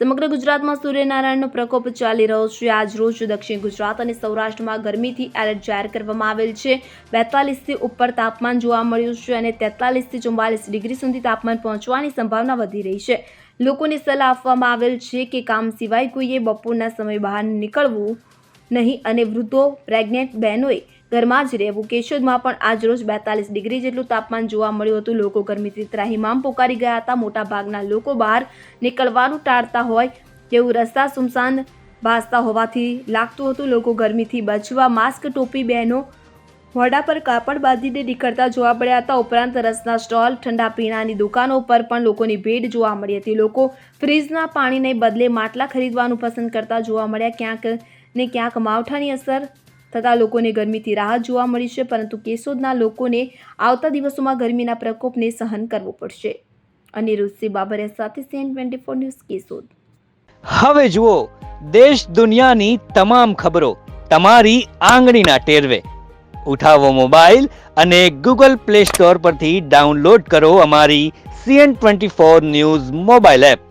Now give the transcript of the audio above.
સમગ્ર ગુજરાતમાં સૂર્યનારાયણનો પ્રકોપ ચાલી રહ્યો છે. આજ રોજ દક્ષિણ ગુજરાત અને સૌરાષ્ટ્રમાં ગરમીથી એલર્ટ જાહેર કરવામાં આવેલ છે. બેતાલીસથી ઉપર તાપમાન જોવા મળ્યું છે અને તેતાલીસથી ચુમ્માલીસ ડિગ્રી સુધી તાપમાન પહોંચવાની સંભાવના વધી રહી છે. લોકોને સલાહ આપવામાં આવેલ છે કે કામ સિવાય કોઈએ બપોરના સમય બહાર નીકળવું નહીં અને વૃદ્ધો, પ્રેગ્નેન્ટ બહેનોએ ઘરમાં જ રહેવું. કેશોદમાં પણ આજ રોજ બેતાલીસ ડિગ્રી જેટલું તાપમાન જોવા મળ્યું હતું. લોકો ગરમીથી ત્રાહીમામ પોકારી ગયા હતા. મોટા ભાગના લોકો બહાર નીકળવાનું ટાળતા હોય તેવું રસ્તા સુમસાન ભાસતા હોવાથી લાગતું હતું. લોકો ગરમીથી બચવા માસ્ક ટોપી, બહેનો મોઢા પર કાપડ બાંધીને નીકળતા જોવા મળ્યા હતા. ઉપરાંત રસના સ્ટોલ, ઠંડા પીણાની દુકાનો પર પણ લોકોની ભીડ જોવા મળી હતી. લોકો ફ્રીજના પાણીને બદલે માટલા ખરીદવાનું પસંદ કરતા જોવા મળ્યા. ક્યાંક ને ક્યાંક માવઠાની અસર થતાં લોકોને ગરમીથી રાહત જોવા મળી છે, પરંતુ કેશોદના લોકોને આવતા દિવસોમાં ગરમીના પ્રકોપને સહન કરવો પડશે. અનિરુદ્ધસિંહ બાબરિયા સાથે CN twenty four news Keshod. હવે જુઓ, દેશ દુનિયાની તમામ ખબરો તમારી આંગળીના ટેરવે. ઉઠાવો મોબાઈલ અને ગૂગલ પ્લે સ્ટોર પરથી ડાઉનલોડ કરો અમારી CN twenty four news mobile app.